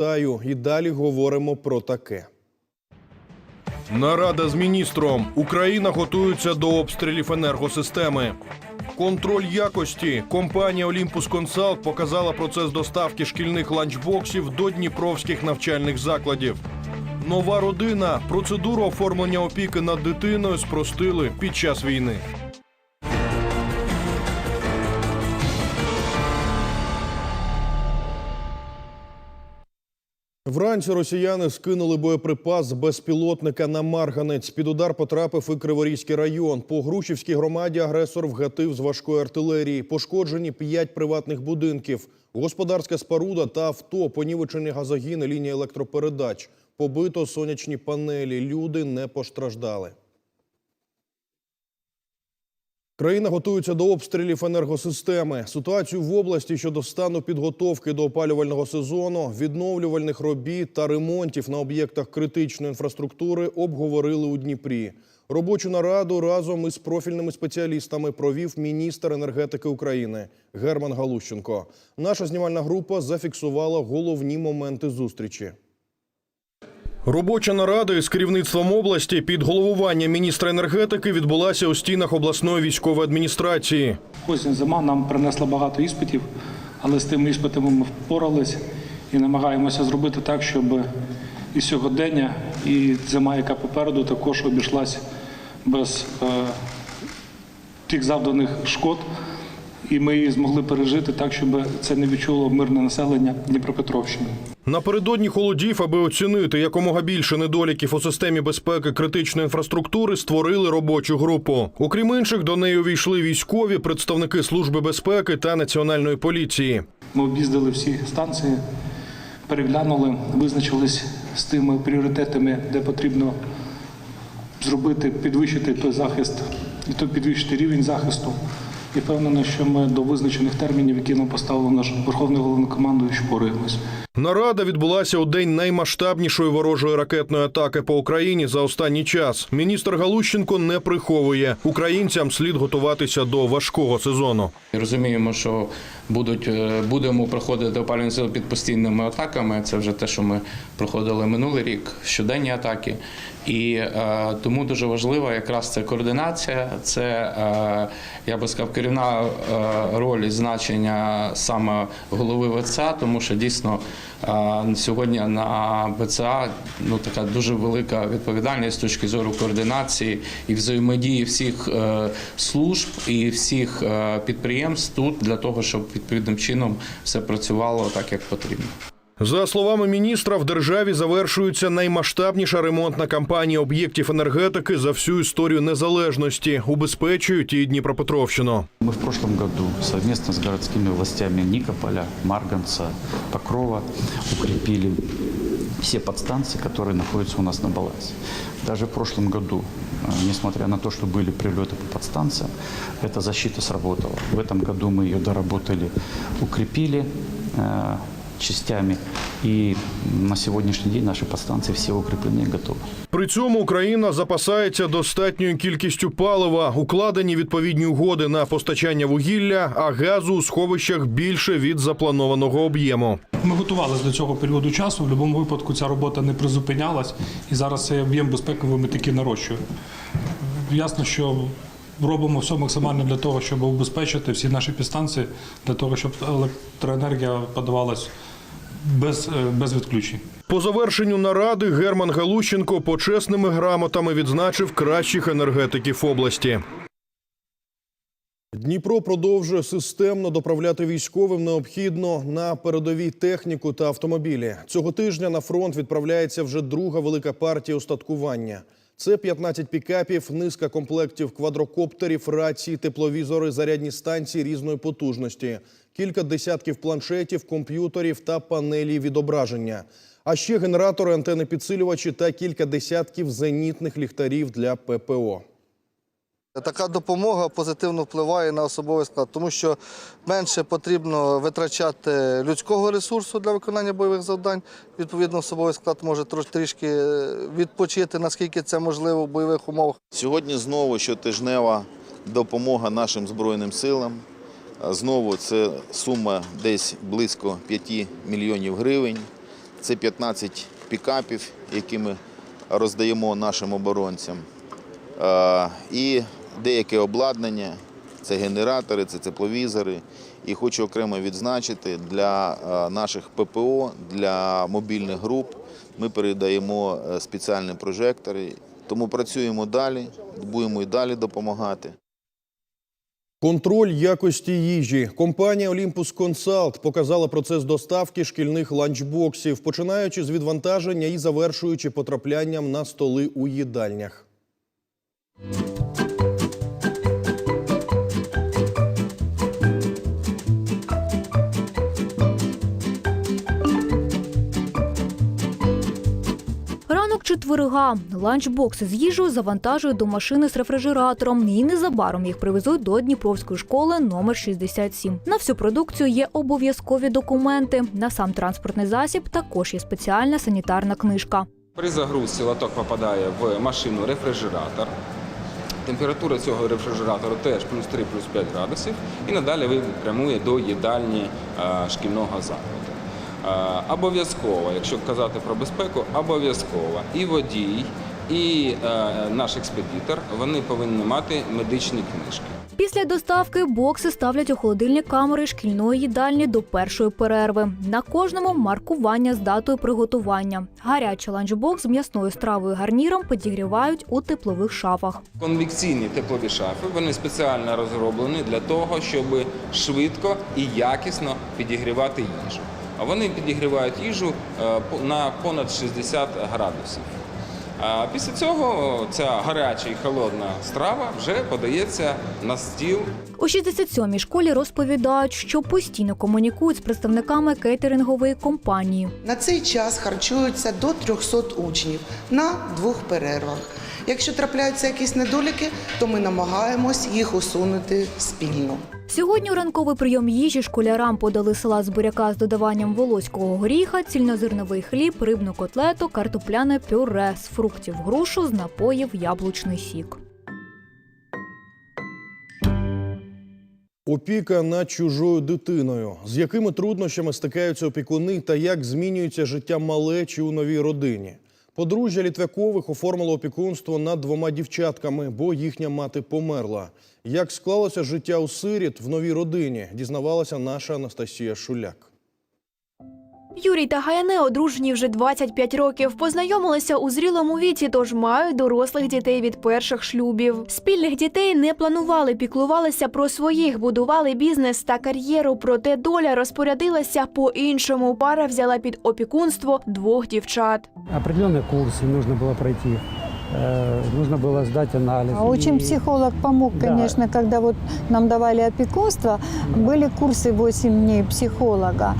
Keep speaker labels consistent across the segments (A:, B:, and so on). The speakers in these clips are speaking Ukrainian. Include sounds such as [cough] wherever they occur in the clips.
A: Вітаю і далі говоримо про таке.
B: Нарада з міністром. Україна готується до обстрілів енергосистеми. Контроль якості. Компанія Олімпус Консалт показала процес доставки шкільних ланчбоксів до дніпровських навчальних закладів. Нова родина. Процедуру оформлення опіки над дитиною спростили під час війни.
A: Вранці росіяни скинули боєприпас з безпілотника на Марганець. Під удар потрапив і Криворізький район. По Грушівській громаді агресор вгатив з важкої артилерії. Пошкоджені п'ять приватних будинків, господарська споруда та авто, понівечені газогіни, лінії електропередач. Побито сонячні панелі. Люди не постраждали. Країна готується до обстрілів енергосистеми. Ситуацію в області щодо стану підготовки до опалювального сезону, відновлювальних робіт та ремонтів на об'єктах критичної інфраструктури обговорили у Дніпрі. Робочу нараду разом із профільними спеціалістами провів міністр енергетики України Герман Галущенко. Наша знімальна група зафіксувала головні моменти зустрічі.
B: Робоча нарада із керівництвом області під головування міністра енергетики відбулася у стінах обласної військової адміністрації.
C: Осінь зима нам принесла багато іспитів, але з тими іспитами ми впорались і намагаємося зробити так, щоб і сьогодення, і зима, яка попереду, також обійшлась без е, тих завданих шкод. І ми її змогли пережити так, щоб це не відчуло мирне населення Дніпропетровщини.
B: Напередодні холодів, аби оцінити якомога більше недоліків у системі безпеки критичної інфраструктури, створили робочу групу. Окрім інших, до неї увійшли військові, представники служби безпеки та національної поліції.
C: Ми об'їздили всі станції, переглянули, визначились з тими пріоритетами, де потрібно зробити, підвищити той захист і то підвищити рівень захисту. І впевнений, що ми до визначених термінів, які нам поставив наш Верховний головнокомандуючий, впораємось.
B: Нарада відбулася у день наймасштабнішої ворожої ракетної атаки по Україні за останній час. Міністр Галущенко не приховує українцям слід готуватися до важкого сезону.
D: Розуміємо, що будуть, е, будемо проходити опалювальний сезон під постійними атаками. Це вже те, що ми проходили минулий рік, щоденні атаки. І е, тому дуже важлива якраз це координація, це е, я би сказав, керівна е, роль і значення саме голови ВЦА, тому що дійсно е, сьогодні на ВЦА ну така дуже велика відповідальність з точки зору координації і взаємодії всіх е, служб і всіх е, підприємств тут для того, щоб відповідним чином все працювало так, як потрібно.
B: За словами міністра, в державі завершується наймасштабніша ремонтна кампанія об'єктів енергетики за всю історію незалежності. Убезпечують і Дніпропетровщину.
E: Мы в прошлом году совместно с городскими властями Никополя, Марганца, Покрова укрепили все подстанции, которые находятся у нас на балансе. Даже в прошлом году, э, несмотря на то, что были прилеты по подстанциям, эта защита сработала. В этом году мы ее доработали, укрепили э, частями. И на сегодняшний день наши подстанции все укреплены и готовы.
B: При цьому Україна запасається достатньою кількістю палива, укладені відповідні угоди на постачання вугілля, а газу у сховищах більше від запланованого об'єму.
C: Ми готувалися до цього періоду часу. В будь-якому випадку ця робота не призупинялась, і зараз цей об'єм безпековий ми таки нарощує. Ясно, що робимо все максимально для того, щоб убезпечити всі наші підстанції, для того, щоб електроенергія подавалась без, е, без відключень.
B: По завершенню наради Герман Галущенко почесними грамотами відзначив кращих енергетиків області.
A: Дніпро продовжує системно доправляти військовим необхідно на передовій техніку та автомобілі. Цього тижня на фронт відправляється вже друга велика партія устаткування. Це 15 пікапів, низка комплектів квадрокоптерів, рації, тепловізори, зарядні станції різної потужності, кілька десятків планшетів, комп'ютерів та панелі відображення. А ще генератори, антени підсилювачі та кілька десятків зенітних ліхтарів для ППО.
F: Така допомога позитивно впливає на особовий склад, тому що менше потрібно витрачати людського ресурсу для виконання бойових завдань. Відповідно, особовий склад може трішки е, відпочити, наскільки це можливо в бойових умовах.
G: Сьогодні знову щотижнева допомога нашим Збройним силам. Знову це сума десь близько 5 мільйонів гривень. Це 15 пікапів, які ми роздаємо нашим оборонцям. Е, І деяке обладнання, це генератори, це тепловізори. І хочу окремо відзначити для е, наших ППО, для мобільних груп ми передаємо е, спеціальні прожектори. Тому працюємо далі, будемо і далі допомагати.
A: Контроль якості їжі. Компанія Olympus Consult показала процес доставки шкільних ланчбоксів, починаючи з відвантаження і завершуючи потраплянням на столи у їдальнях.
H: Четверга. Ланчбокси з їжею завантажують до машини з рефрижератором і незабаром їх привезуть до Дніпровської школи номер 67. На всю продукцію є обов'язкові документи. На сам транспортний засіб також є спеціальна санітарна книжка.
I: При загрузці лоток попадає в машину рефрижератор. Температура цього рефрижератора теж плюс 3, плюс 5 градусів. І надалі прямує до їдальні е, шкільного закладу. Е, Обов'язково, якщо казати про безпеку, обов'язково і водій, і е, наш експедитор вони повинні мати медичні книжки.
H: Після доставки бокси ставлять у холодильні камери шкільної їдальні до першої перерви. На кожному маркування з датою приготування. Гарячий ланчбокс з м'ясною стравою гарніром підігрівають у теплових шафах.
I: Конвекційні теплові шафи вони спеціально розроблені для того, щоб швидко і якісно підігрівати їжу. А вони підігрівають їжу е, на понад 60 градусів. А після цього ця гаряча і холодна страва вже подається на стіл
H: У 67-й школі розповідають, що постійно комунікують з представниками кейтерингової компанії.
J: На цей час харчуються до 300 учнів на двох перервах. Якщо трапляються якісь недоліки, то ми намагаємось їх усунути спільно.
H: Сьогодні у ранковий прийом їжі школярам подали салат з буряка з додаванням волоського горіха, цільнозерновий хліб, рибну котлету, картопляне пюре з фруктів, грушу, з напоїв, яблучний сік.
A: Опіка над чужою дитиною. З якими труднощами стикаються опікуни та як змінюється життя малечі у новій родині? Подружжя Літвякових оформило опікунство над двома дівчатками, бо їхня мати померла. Як склалося життя у сиріт в новій родині, дізнавалася наша Анастасія Шуляк.
K: Юрій та Гаяне одружені вже 25 років. Познайомилися у зрілому віці, тож мають дорослих дітей від перших шлюбів. Спільних дітей не планували, піклувалися про своїх, будували бізнес та кар'єру. Проте доля розпорядилася по-іншому. Пара взяла під опікунство двох дівчат.
L: определенные курсы нужно было пройти, э, нужно было сдать анализ.
M: А Очень
L: И-
M: психолог помог,
L: Да.
M: конечно, когда вот нам давали опекунство, были курсы 8 дней психолога.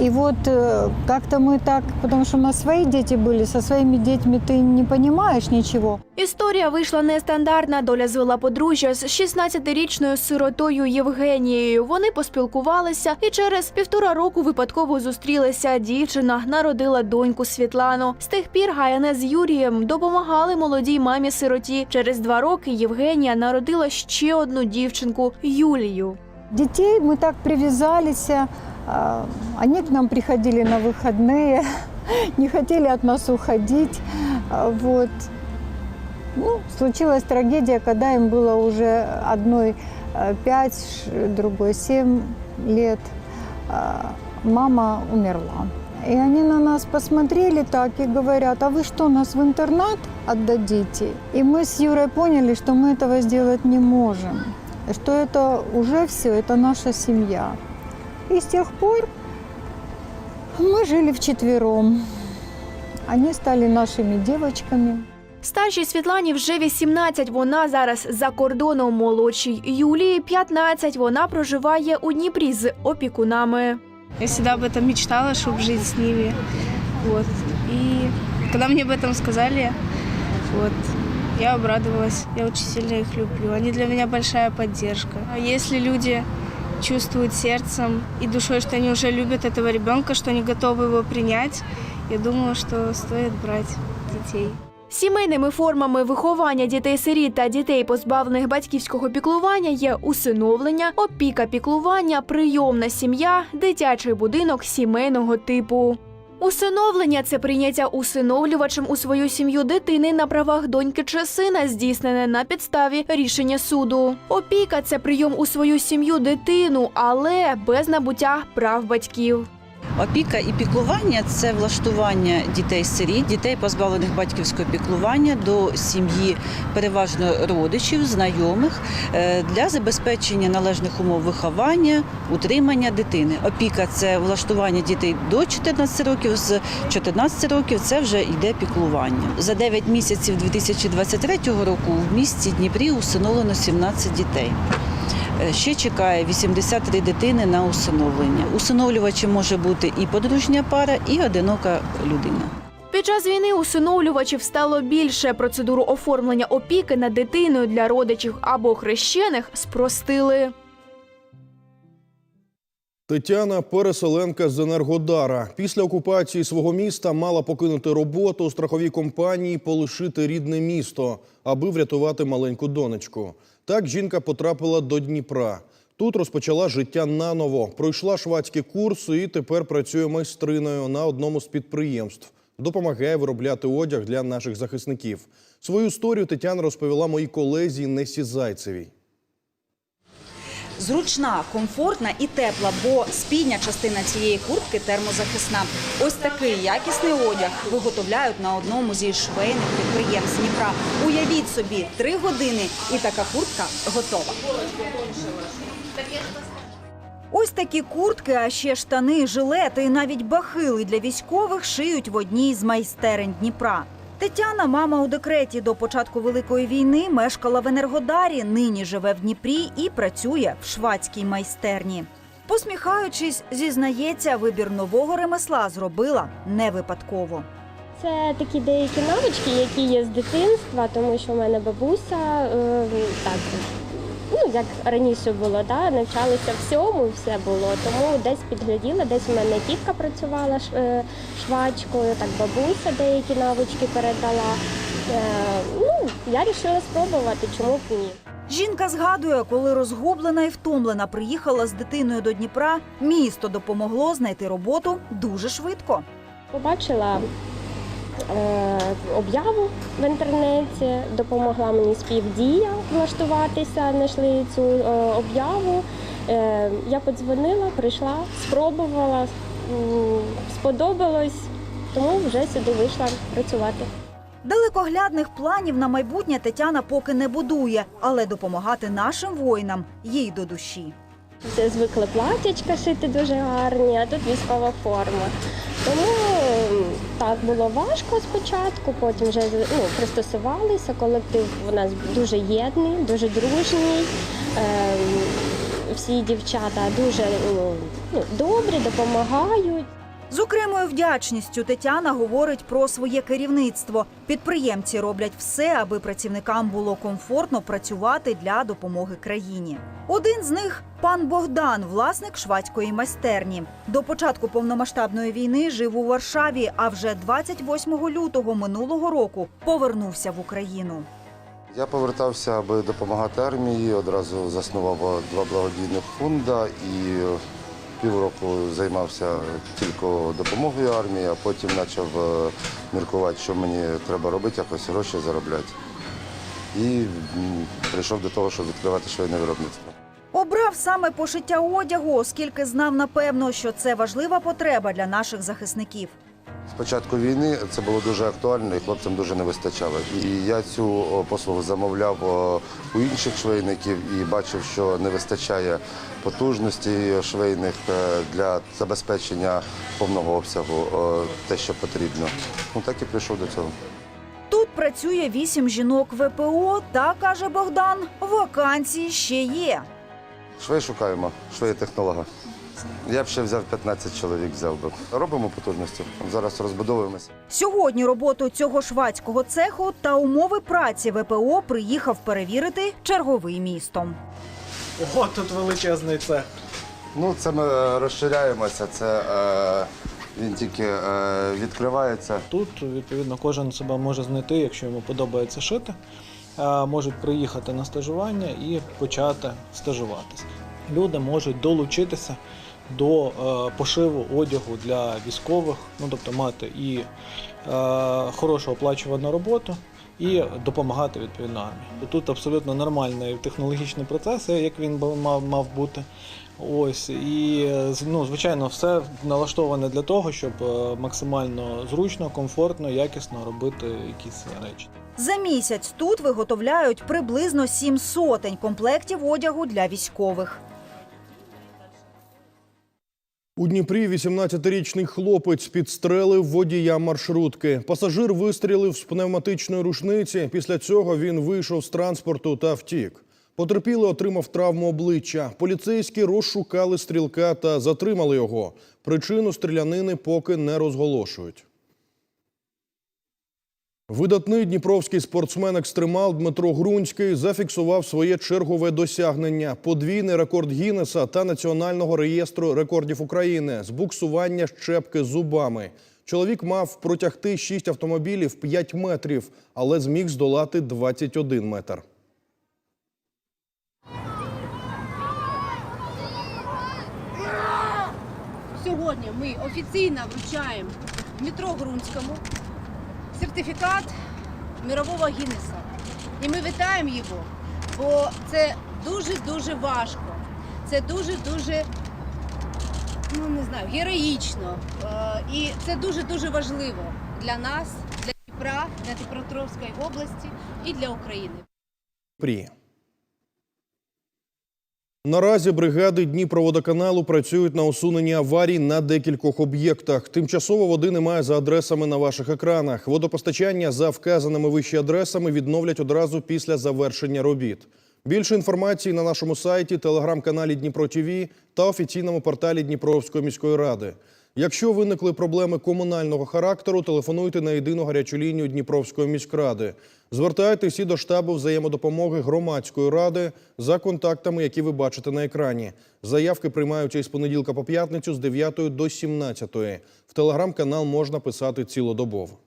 M: И вот э, как-то мы так, потому что у нас свои дети были, со своими детьми ты не понимаешь ничего.
K: Історія вийшла нестандартна. Доля звела подружжя з 16-річною сиротою Євгенією. Вони поспілкувалися і через півтора року випадково зустрілися. Дівчина народила доньку Світлану. З тих пір Гаяне з Юрієм допомагали молодій мамі сироті. Через два роки Євгенія народила ще одну дівчинку Юлію.
M: Детей мы так привязались, а, они к нам приходили на выходные, [laughs] не хотели от нас уходить. А, Вот. Ну, случилась трагедия, когда им было уже одной э, пять, ш- другой семь лет. А, Мама умерла. И они на нас посмотрели так и говорят, а вы что, нас в интернат отдадите? И мы с Юрой поняли, что мы этого сделать не можем, что это уже все, это наша семья. И с тех пор мы жили вчетвером. Они стали нашими девочками.
K: Старшій Світлані вже 18, Вона зараз за кордоном молодшій Юлії 15. Вона проживає у Дніпрі з опікунами.
N: Я всегда об этом мечтала, чтобы жить с ними. Вот. И когда мне об этом сказали, вот, я обрадовалась. Я очень сильно их люблю. Они для меня большая поддержка. А если люди чувствуют сердцем и душой, что они уже любят этого ребенка, что они готовы его принять, я думаю, что стоит брать детей.
K: Сімейними формами виховання дітей-сиріт та дітей, позбавлених батьківського піклування, є усиновлення, опіка піклування, прийомна сім'я, дитячий будинок сімейного типу. Усиновлення це прийняття усиновлювачем у свою сім'ю дитини на правах доньки чи сина, здійснене на підставі рішення суду. Опіка це прийом у свою сім'ю дитину, але без набуття прав батьків.
O: Опіка і піклування це влаштування дітей сиріт, дітей, позбавлених батьківського піклування до сім'ї, переважно родичів, знайомих е, для забезпечення належних умов виховання, утримання дитини. Опіка це влаштування дітей до 14 років, з 14 років це вже йде піклування. За 9 місяців 2023 року в місті Дніпрі усиновлено 17 дітей. Е, Ще чекає 83 дитини на усиновлення. Усиновлювачем може бути і подружня пара, і одинока людина.
K: Під час війни усиновлювачів стало більше. Процедуру оформлення опіки над дитиною для родичів або хрещених спростили.
A: Тетяна переселенка з Енергодара. Після окупації свого міста мала покинути роботу у страховій компанії, полишити рідне місто, аби врятувати маленьку донечку. Так жінка потрапила до Дніпра. Тут розпочала життя наново. Пройшла швадські курси і тепер працює майстриною на одному з підприємств. Допомагає виробляти одяг для наших захисників. Свою історію Тетяна розповіла моїй колезі Несі Зайцевій.
P: Зручна, комфортна і тепла, бо спідня частина цієї куртки термозахисна. Ось такий якісний одяг виготовляють на одному зі швейних підприємств Дніпра. Уявіть собі, три години і така куртка готова. Ось такі куртки, а ще штани, жилети і навіть бахили для військових шиють в одній з майстерень Дніпра. Тетяна, мама у декреті до початку великої війни, мешкала в Енергодарі. Нині живе в Дніпрі і працює в швадській майстерні. Посміхаючись, зізнається, вибір нового ремесла зробила не випадково.
N: Це такі деякі навички, які є з дитинства, тому що в мене бабуся е, так, ну як раніше було, да, навчалися всьому, все було. Тому десь підгляділа, десь у мене тітка працювала е, швачкою, так бабуся деякі навички передала. Е, ну, я вирішила спробувати, чому б ні.
P: Жінка згадує, коли розгублена і втомлена приїхала з дитиною до Дніпра, місто допомогло знайти роботу дуже швидко.
N: Побачила об'яву в інтернеті, допомогла мені співдія влаштуватися, знайшли цю е, об'яву. Е, я подзвонила, прийшла, спробувала, сподобалось, тому вже сюди вийшла працювати.
P: Далекоглядних планів на майбутнє Тетяна поки не будує, але допомагати нашим воїнам їй до душі.
N: Все звикли платячка шити дуже гарні, а тут військова форма. Тому так було важко спочатку, потім вже ну, пристосувалися. Колектив у нас дуже єдний, дуже дружній. Ем, всі дівчата дуже ну, ну, добрі, допомагають.
P: З окремою вдячністю Тетяна говорить про своє керівництво. Підприємці роблять все, аби працівникам було комфортно працювати для допомоги країні. Один з них пан Богдан, власник швадської майстерні. До початку повномасштабної війни жив у Варшаві, а вже 28 лютого минулого року повернувся в Україну.
Q: Я повертався, аби допомагати армії. Одразу заснував два благодійних фонда і півроку займався тільки допомогою армії, а потім почав е, міркувати, що мені треба робити, якось гроші заробляти. І прийшов до того, щоб відкривати швейне виробництво.
P: Обрав саме пошиття одягу, оскільки знав напевно, що це важлива потреба для наших захисників.
Q: З початку війни це було дуже актуально і хлопцям дуже не вистачало. І я цю послугу замовляв у інших швейників і бачив, що не вистачає потужності швейних е, для забезпечення повного обсягу те, що потрібно. Ну так і прийшов до цього.
P: Тут працює вісім жінок ВПО, та каже Богдан, вакансії ще є.
Q: Швей шукаємо, швея технолога. Я б ще взяв 15 чоловік, взяв би. Робимо потужності. Зараз розбудовуємося.
P: Сьогодні роботу цього швадського цеху та умови праці ВПО приїхав перевірити черговий містом.
R: Ого, тут величезний цех.
Q: Ну, це ми е, розширяємося. Це е, він тільки е, відкривається.
R: Тут, відповідно, кожен себе може знайти, якщо йому подобається шити. Е, Можуть приїхати на стажування і почати стажуватися. Люди можуть долучитися до е, пошиву одягу для військових, ну тобто мати і е, хорошу оплачувану роботу. І допомагати відповідно армії. Тут абсолютно нормальний технологічний процес, як він мав, мав бути. Ось і е, ну, звичайно, все налаштоване для того, щоб е, максимально зручно, комфортно, якісно робити якісь речі.
P: За місяць тут виготовляють приблизно сім сотень комплектів одягу для військових.
A: У Дніпрі 18-річний хлопець підстрелив водія маршрутки. Пасажир вистрілив з пневматичної рушниці. Після цього він вийшов з транспорту та втік. Потерпілий отримав травму обличчя. Поліцейські розшукали стрілка та затримали його. Причину стрілянини поки не розголошують. Видатний дніпровський спортсмен-екстремал Дмитро Грунський зафіксував своє чергове досягнення – подвійний рекорд Гіннеса та Національного реєстру рекордів України з буксування щепки зубами. Чоловік мав протягти 6 автомобілів 5 метрів, але зміг здолати 21 метр.
S: Сьогодні ми офіційно вручаємо Дмитру Грунському сертифікат мирового Гіннеса. І ми вітаємо його, бо це дуже-дуже важко. Це дуже-дуже, ну не знаю, героїчно. Е, І це дуже-дуже важливо для нас, для Дніпра, для Дніпропетровської області і для України.
A: Дніпрі. Наразі бригади Дніпроводоканалу працюють на усуненні аварій на декількох об'єктах. Тимчасово води немає за адресами на ваших екранах. Водопостачання за вказаними вищі адресами відновлять одразу після завершення робіт. Більше інформації на нашому сайті, телеграм-каналі Дніпро ТВ та офіційному порталі Дніпровської міської ради. Якщо виникли проблеми комунального характеру, телефонуйте на єдину гарячу лінію Дніпровської міськради. Звертайтесь і до штабу взаємодопомоги громадської ради за контактами, які ви бачите на екрані. Заявки приймаються із понеділка по п'ятницю з 9 до 17. В телеграм-канал можна писати цілодобово.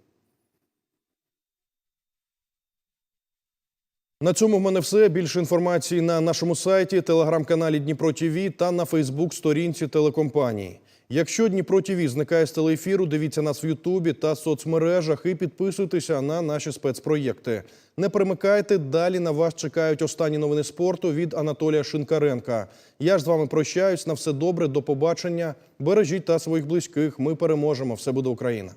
A: На цьому в мене все. Більше інформації на нашому сайті, телеграм-каналі Дніпро ТВ та на Фейсбук-сторінці телекомпанії. Якщо Дніпро ТІВІ зникає з телеефіру, дивіться нас в Ютубі та соцмережах і підписуйтеся на наші спецпроєкти. Не перемикайте, далі на вас чекають останні новини спорту від Анатолія Шинкаренка. Я ж з вами прощаюсь. На все добре, до побачення. Бережіть та своїх близьких. Ми переможемо. Все буде Україна.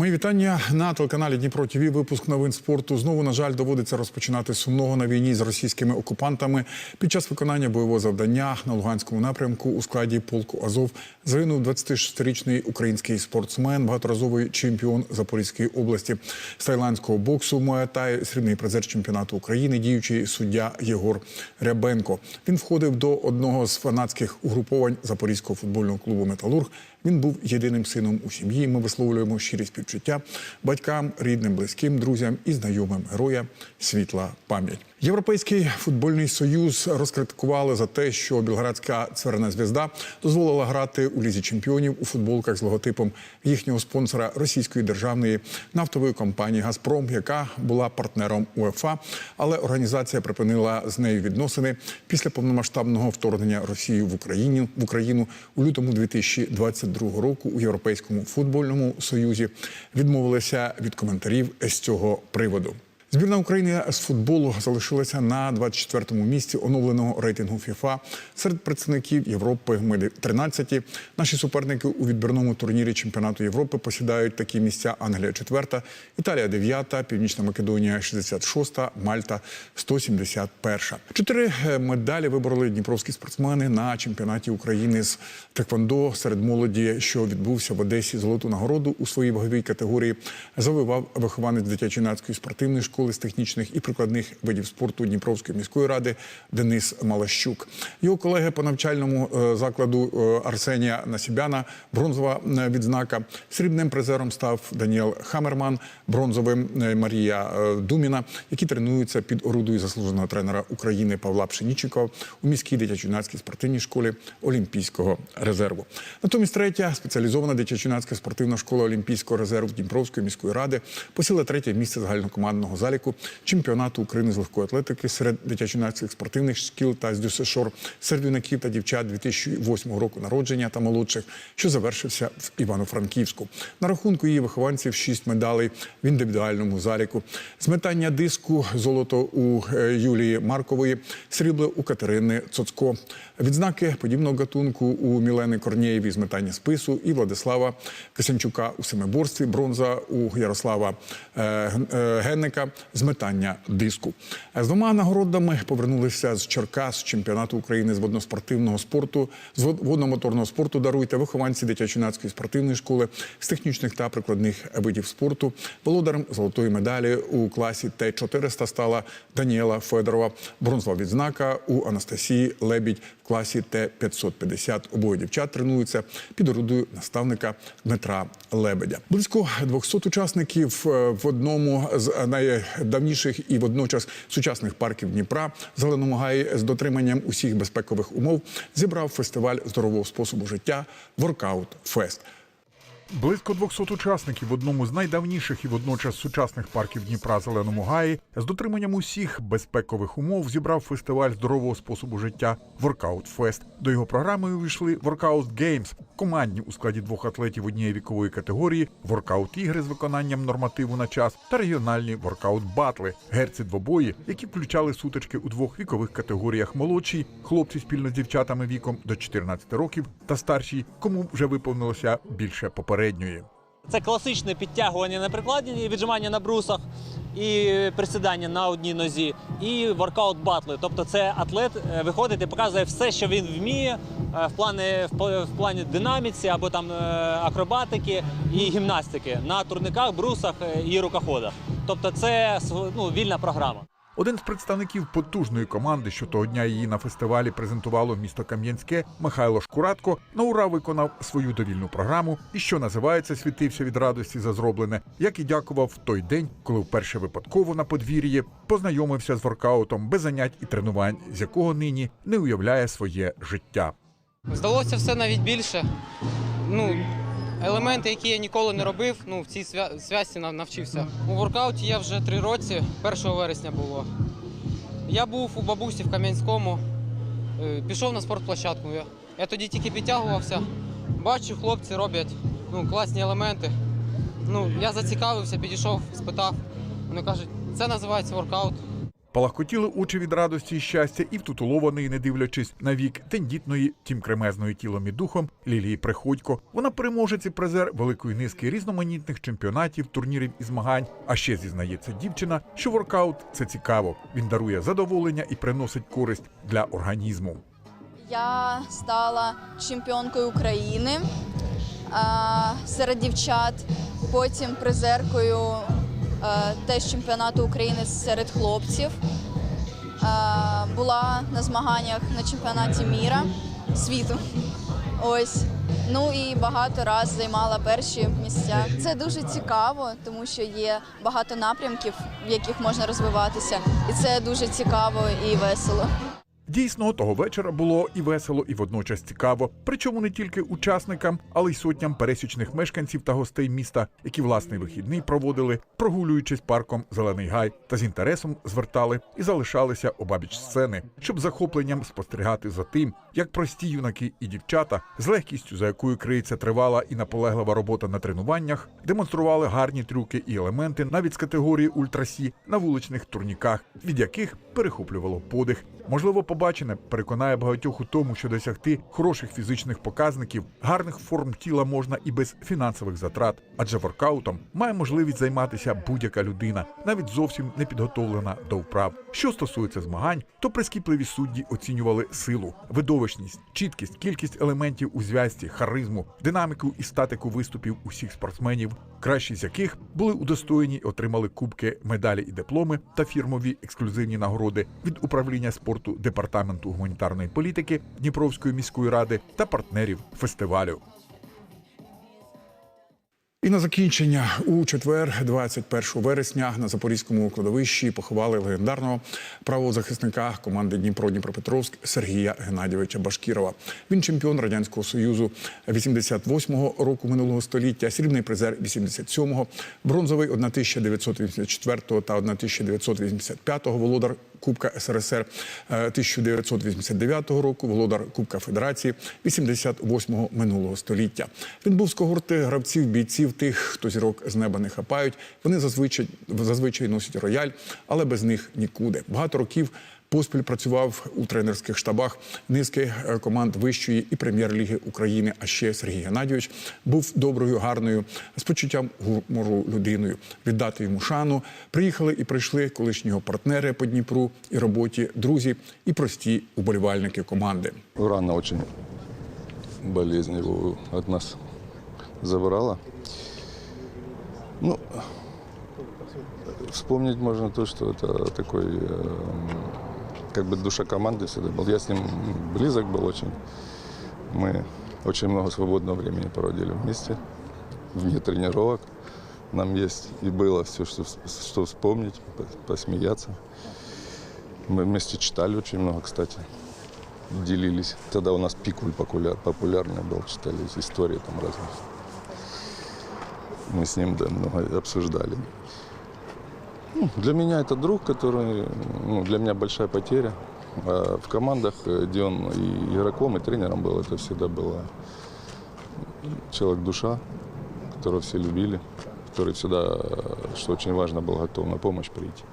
T: Мої вітання на телеканалі Дніпро ТВ. Випуск новин спорту. Знову, на жаль, доводиться розпочинати сумного на війні з російськими окупантами. Під час виконання бойового завдання на Луганському напрямку у складі полку Азов загинув 26-річний український спортсмен, багаторазовий чемпіон Запорізької області з тайландського боксу Муайтай, срібний призер чемпіонату України, діючий суддя Єгор Рябенко. Він входив до одного з фанатських угруповань Запорізького футбольного клубу Металург. Він був єдиним сином у сім'ї. Ми висловлюємо щирі співчуття батькам, рідним, близьким, друзям і знайомим героя світла пам'ять. Європейський футбольний союз розкритикували за те, що білградська цверна звізда дозволила грати у лізі чемпіонів у футболках з логотипом їхнього спонсора російської державної нафтової компанії Газпром, яка була партнером УЕФА, але організація припинила з нею відносини після повномасштабного вторгнення Росії в Україну в Україну у лютому 2022 року у Європейському футбольному союзі відмовилися від коментарів з цього приводу. Збірна України з футболу залишилася на 24-му місці оновленого рейтингу ФІФА серед представників Європи. Ми 13-ті. Наші суперники у відбірному турнірі чемпіонату Європи посідають такі місця: Англія 4, Італія 9, Північна Македонія 66, Мальта 171. Чотири е, медалі вибороли дніпровські спортсмени на чемпіонаті України з теквондо серед молоді, що відбувся в Одесі. Золоту нагороду у своїй ваговій категорії завоював вихованець дитячо-юнацької спортивної школи. Школи з технічних і прикладних видів спорту Дніпровської міської ради Денис Малащук. Його колеги по навчальному е, закладу е, Арсенія Насібяна, бронзова е, відзнака. Срібним призером став Даніел Хамерман, бронзовим Марія Думіна, які тренуються під орудою заслуженого тренера України Павла Пшенічикова у міській дитячо-юнацькій спортивній школі Олімпійського резерву. Натомість третя спеціалізована дитячо-юнацька спортивна школа Олімпійського резерву Дніпровської міської ради посіла третє місце загальнокомандного заліку чемпіонату України з легкої атлетики серед дитячо-юнацьких спортивних шкіл та з дюсешор серед юнаків та дівчат 2008 року народження та молодших, що завершився в Івано-Франківську. На рахунку її вихованців шість медалей в індивідуальному заліку. З метання диску золото у е, Юлії Маркової, срібло у Катерини Цоцко. Відзнаки подібного гатунку у Мілени Корнієві з метання спису і Владислава Кисенчука у семиборстві, бронза у Ярослава е, е, Генника з метання диску. З двома нагородами повернулися з Черкас чемпіонату України з водноспортивного спорту, з водномоторного спорту даруйте вихованці дитячо-юнацької спортивної школи з технічних та прикладних видів спорту. Володарем золотої медалі у класі Т-400 стала Даніела Федорова. Бронзова відзнака у Анастасії Лебідь в класі Т-550. Обоє дівчат тренуються під орудою наставника Дмитра Лебедя. Близько 200 учасників е, в одному з найдавніших і водночас сучасних парків Дніпра Зеленому гаї з дотриманням усіх безпекових умов зібрав фестиваль здорового способу життя Воркаут Фест.
U: Близько 200 учасників в одному з найдавніших і водночас сучасних парків Дніпра Зеленому Гаї з дотриманням усіх безпекових умов зібрав фестиваль здорового способу життя Workout Fest. До його програми увійшли Workout Games – командні у складі двох атлетів однієї вікової категорії, воркаут ігри з виконанням нормативу на час та регіональні воркаут батли герці двобої, які включали сутички у двох вікових категоріях молодші хлопці спільно з дівчатами віком до 14 років та старші, кому вже виповнилося більше попередньої.
V: Це класичне підтягування на прикладі, віджимання на брусах і присідання на одній нозі, і воркаут батли. Тобто це атлет е, виходить і показує все, що він вміє е, в плані, в плані динаміці або там е, акробатики і гімнастики на турниках, брусах і рукоходах. Тобто це ну, вільна програма.
U: Один з представників потужної команди, що того дня її на фестивалі презентувало місто Кам'янське, Михайло Шкуратко, на ура виконав свою довільну програму і, що називається, світився від радості за зроблене, як і дякував в той день, коли вперше випадково на подвір'ї познайомився з воркаутом без занять і тренувань, з якого нині не уявляє своє життя.
W: Здалося все навіть більше. Ну, елементи, які я ніколи не робив, ну, в цій зв'язці навчився. У воркауті я вже три році, 1 вересня було. Я був у бабусі в Кам'янському, е, пішов на спортплощадку. Я, я тоді тільки підтягувався, бачу, хлопці роблять ну, класні елементи. Ну, я зацікавився, підійшов, спитав. Вони кажуть, це називається воркаут.
U: Палахкотіли очі від радості і щастя і втутулованої, не дивлячись на вік тендітної, тім кремезної тілом і духом Лілії Приходько. Вона переможець і призер великої низки різноманітних чемпіонатів, турнірів і змагань. А ще зізнається дівчина, що воркаут це цікаво. Він дарує задоволення і приносить користь для організму.
X: Я стала чемпіонкою України серед дівчат, потім призеркою теж чемпіонату України серед хлопців. Була на змаганнях на чемпіонаті міра світу. Ось. Ну і багато разів займала перші місця. Це дуже цікаво, тому що є багато напрямків, в яких можна розвиватися, і це дуже цікаво і весело.
U: Дійсно, того вечора було і весело, і водночас цікаво. Причому не тільки учасникам, але й сотням пересічних мешканців та гостей міста, які власний вихідний проводили, прогулюючись парком Зелений Гай, та з інтересом звертали і залишалися обабіч сцени, щоб захопленням спостерігати за тим, як прості юнаки і дівчата, з легкістю, за якою криється тривала і наполеглива робота на тренуваннях, демонстрували гарні трюки і елементи навіть з категорії ультрасі на вуличних турніках, від яких перехоплювало подих. Можливо, побачене переконає багатьох у тому, що досягти хороших фізичних показників, гарних форм тіла можна і без фінансових затрат, адже воркаутом має можливість займатися будь-яка людина, навіть зовсім не підготовлена до вправ. Що стосується змагань, то прискіпливі судді оцінювали силу, видовище точність, чіткість, кількість елементів у зв'язці, харизму, динаміку і статику виступів усіх спортсменів, кращі з яких були удостоєні і отримали кубки, медалі і дипломи та фірмові ексклюзивні нагороди від управління спорту департаменту гуманітарної політики Дніпровської міської ради та партнерів фестивалю.
T: І на закінчення у четвер, 21 вересня, на запорізькому кладовищі поховали легендарного правозахисника команди Дніпро Дніпропетровськ Сергія Геннадійовича Башкірова. Він чемпіон радянського союзу 88-го року минулого століття, срібний призер 87-го, бронзовий 1984 та 1985-го, володар Кубка СРСР е, 1989 року, володар Кубка Федерації 88-го минулого століття. Він був з когорти гравців, бійців, тих, хто зірок з неба не хапають. Вони зазвичай зазвичай носять рояль, але без них нікуди. Багато років. Поспіль працював у тренерських штабах низки е, команд вищої і прем'єр-ліги України. А ще Сергій Геннадійович був доброю, гарною, з почуттям гумору людиною. Віддати йому шану. Приїхали і прийшли колишні партнери по Дніпру і роботі, друзі і прості уболівальники команди.
Y: Рано очень болезнь от нас забрала. Ну, вспомнить можно то, что это такой, э, как бы душа команды всегда был. Я с ним близок был очень. Мы очень много свободного времени проводили вместе, вне тренировок. Нам есть и было все, что, что вспомнить, по- посмеяться. Мы вместе читали очень много, кстати делились. Тогда у нас пикуль популяр, популярный был, читали истории там разные. Мы с ним да, много обсуждали. Ну, для меня это друг, который, ну, для меня большая потеря. А в командах, э, где он и игроком, и тренером был, это всегда было человек-душа, которого все любили, который всегда, э, что очень важно, был готов на помощь прийти.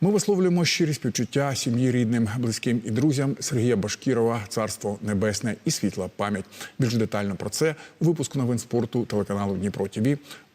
T: Ми висловлюємо щирі співчуття сім'ї рідним, близьким і друзям Сергія Башкірова, царство небесне і світла пам'ять. Більш детально про це у випуску новин спорту телеканалу Дніпро ТВ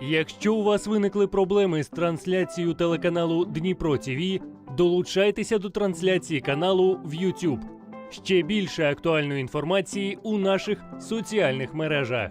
Z: Якщо у вас виникли проблеми з трансляцією телеканалу Дніпро ТВ, долучайтеся до трансляції каналу в YouTube. Ще більше актуальної інформації у наших соціальних мережах.